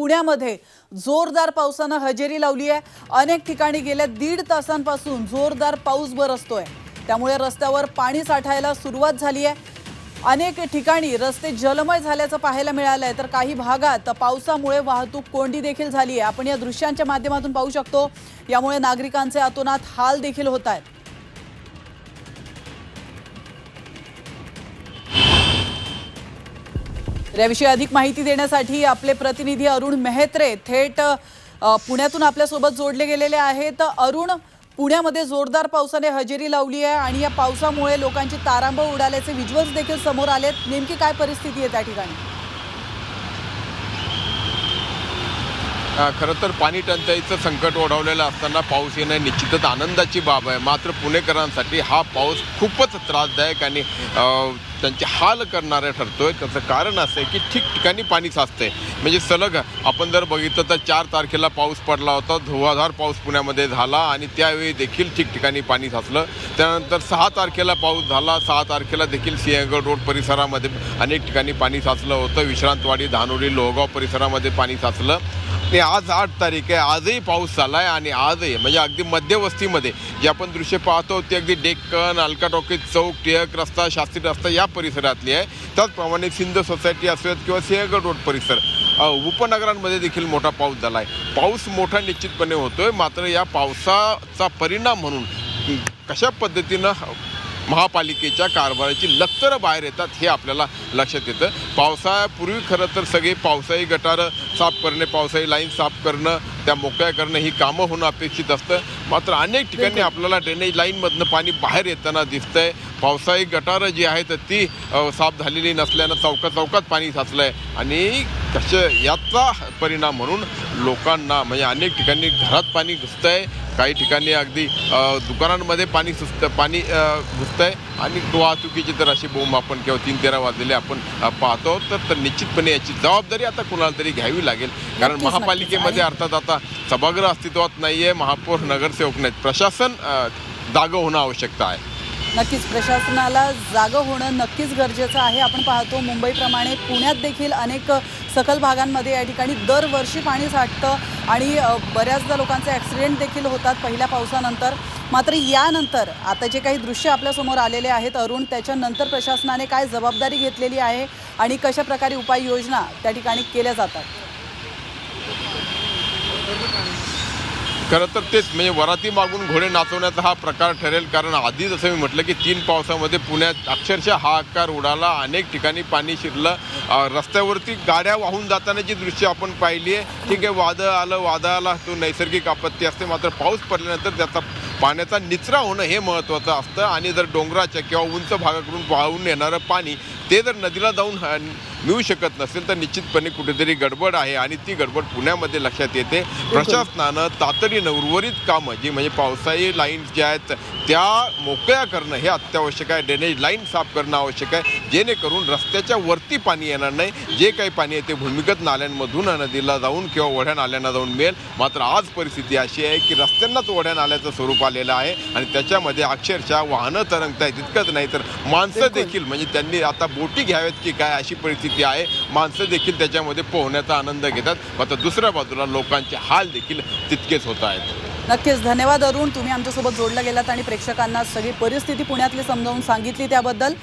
पुण्यामध्ये जोरदार पावसानं हजेरी लावली आहे. अनेक ठिकाणी गेल्या दीड तासांपासून जोरदार पाऊस बरसतोय. त्यामुळे रस्त्यावर पाणी साठायला सुरुवात झाली आहे. अनेक ठिकाणी रस्ते जलमय झाल्याचं पाहायला मिळालं आहे तर काही भागात पावसामुळे वाहतूक कोंडी देखील झाली आहे. आपण या दृश्यांच्या माध्यमातून पाहू शकतो. यामुळे नागरिकांचे अतोनात हाल देखील होत आहेत. याविषयी अधिक माहिती देण्यासाठी आपले प्रतिनिधी अरुण मेहत्रे थेट पुण्यातून आपल्यासोबत जोडले गेलेले आहेत. अरुण पुण्यामध्ये जोरदार पावसाने हजेरी लावली आहे आणि या पावसामुळे लोकांची तारांबळ उडाल्याचे विज्युअल्स देखील समोर आलेत. नेमकी काय परिस्थिती आहे त्या ठिकाणी? खरं तर पाणी टंचाईचं संकट ओढवलेलं असताना पाऊस येणं निश्चितच आनंदाची बाब आहे. मात्र पुणेकरांसाठी हा पाऊस खूपच त्रासदायक आणि त्यांचे हाल करणारा ठरतोय. त्याचं कारण असं आहे की ठिकठिकाणी पाणी साचतंय. म्हणजे सलग आपण जर बघितलं तर चार तारखेला पाऊस पडला होता. धुवाधार पाऊस पुण्यामध्ये झाला आणि त्यावेळी देखील ठिकठिकाणी पाणी साचलं. त्यानंतर सहा तारखेला पाऊस झाला. सहा तारखेला देखील सिंहगड रोड परिसरामध्ये अनेक ठिकाणी पाणी साचलं होतं. विश्रांतवाडी धानोरी लोहगाव परिसरामध्ये पाणी साचलं. आणि आज आठ तारीख आहे. आजही पाऊस झाला आहे आणि आजही म्हणजे अगदी मध्यवस्तीमध्ये जे आपण दृश्य पाहतो ते अगदी डेक्कन अलका टॉकीज चौक टिळक रस्ता शास्त्री रस्ता या परिसरातली आहे. त्याचप्रमाणे सिंध सोसायटी असेल किंवा सिंहगड रोड परिसर उपनगरांमध्ये देखील मोठा पाऊस झाला आहे पाऊस मोठा निश्चितपणे होतोय मात्र या पावसाचा परिणाम म्हणून कशा पद्धतीनं महापालिकेच्या कारभाराची लक्तरं बाहेर येतात हे आपल्याला लक्षात येतं. पावसाळ्यापूर्वी खरं तर सगळे पावसाळी गटारं साफ करणे पावसाळी लाईन साफ करणं त्या मोकळ्या करणं ही कामं होणं अपेक्षित असतं. मात्र अनेक ठिकाणी आपल्याला ड्रेनेज लाईनमधनं पाणी बाहेर येताना दिसतंय. पावसाळी गटारं जी आहेत ती साफ झालेली नसल्यानं चौका चौकात पाणी साचलं आहे आणि कशा याचा परिणाम म्हणून लोकांना म्हणजे अनेक ठिकाणी घरात पाणी घुसतंय. काही ठिकाणी अगदी दुकानांमध्ये पाणी सुचतं पाणी अ, घुसतंय आणि वाहतुकीची तर अशी बोंब आपण किंवा तीन तेरा वाजलेले आपण पाहतो. तर तर निश्चितपणे याची जबाबदारी आता कुणाला तरी घ्यावी लागेल. कारण महापालिकेमध्ये. अर्थात आता सभागृह अस्तित्वात नाहीये. महापौर नगरसेवक नाहीत. प्रशासन जागं होणं आवश्यकता आहे. नक्कीच प्रशासनाला जागं होणं नक्कीच गरजेचं आहे. आपण पाहतो मुंबईप्रमाणे पुण्यात देखील अनेक सखल भागांमध्ये या ठिकाणी दरवर्षी पाणी साठतं. आणि बऱ्याचदा लोकांचे ॲक्सिडेंट देखील होतात पहिल्या पावसानंतर. मात्र यानंतर आता जे काही दृश्य आपल्यासमोर आलेले आहेत अरुण त्याच्यानंतर प्रशासनाने काय जबाबदारी घेतलेली आहे आणि कशा प्रकारे उपाययोजना त्या ठिकाणी केल्या जातात? खरं तर तेच म्हणजे वराती मागून घोडे नाचवण्याचा हा प्रकार ठरेल. कारण आधी जसं मी म्हटलं की तीन पावसामध्ये पुण्यात अक्षरशः हाहाकार उडाला. अनेक ठिकाणी पाणी शिरलं. रस्त्यावरती गाड्या वाहून जाताना जी दृश्य आपण पाहिली आहे ठीक आहे वादळ आलं वादळाला तो नैसर्गिक आपत्ती असते. मात्र पाऊस पडल्यानंतर त्याचा पाण्याचा निचरा होणं हे महत्त्वाचं असतं. आणि जर डोंगराच्या किंवा उंच भागाकडून वाहून येणारं पाणी ते जर नदीला जाऊन मिळू शकत नसेल तर निश्चितपणे कुठेतरी गडबड आहे आणि ती गडबड पुण्यामध्ये लक्षात येते. प्रशासनानं तातडीनं उर्वरित कामं जी म्हणजे पावसाळी लाईन्स ज्या आहेत त्या मोकळ्या करणं हे अत्यावश्यक आहे. ड्रेनेज लाईन साफ करणं आवश्यक आहे. जेणेकरून रस्त्याच्या वरती पाणी येणार नाही. जे काही पाणी आहे ते भूमिगत नाल्यांमधून नदीला जाऊन किंवा ओढ्या नाल्यांना जाऊन मिळेल. मात्र आज परिस्थिती अशी आहे की रस्त्यांनाच ओढ्या नाल्याचं स्वरूप आलेलं आहे. आणि त्याच्यामध्ये अक्षरशः वाहनं तरंगत आहेत तितकंच नाही तर माणसं. देखील म्हणजे त्यांनी आता बोटी घ्याव्यात की काय अशी परिस्थिती आहे. माणसं देखील त्याच्यामध्ये पोहण्याचा आनंद घेतात. मात्र दुसऱ्या बाजूला लोकांचे हाल देखील तितकेच होत आहेत. नक्कीच. धन्यवाद अरुण. तुम्ही आमच्यासोबत जोडला गेलात आणि प्रेक्षकांना सगळी परिस्थिती पुण्यातली समजावून सांगितली त्याबद्दल.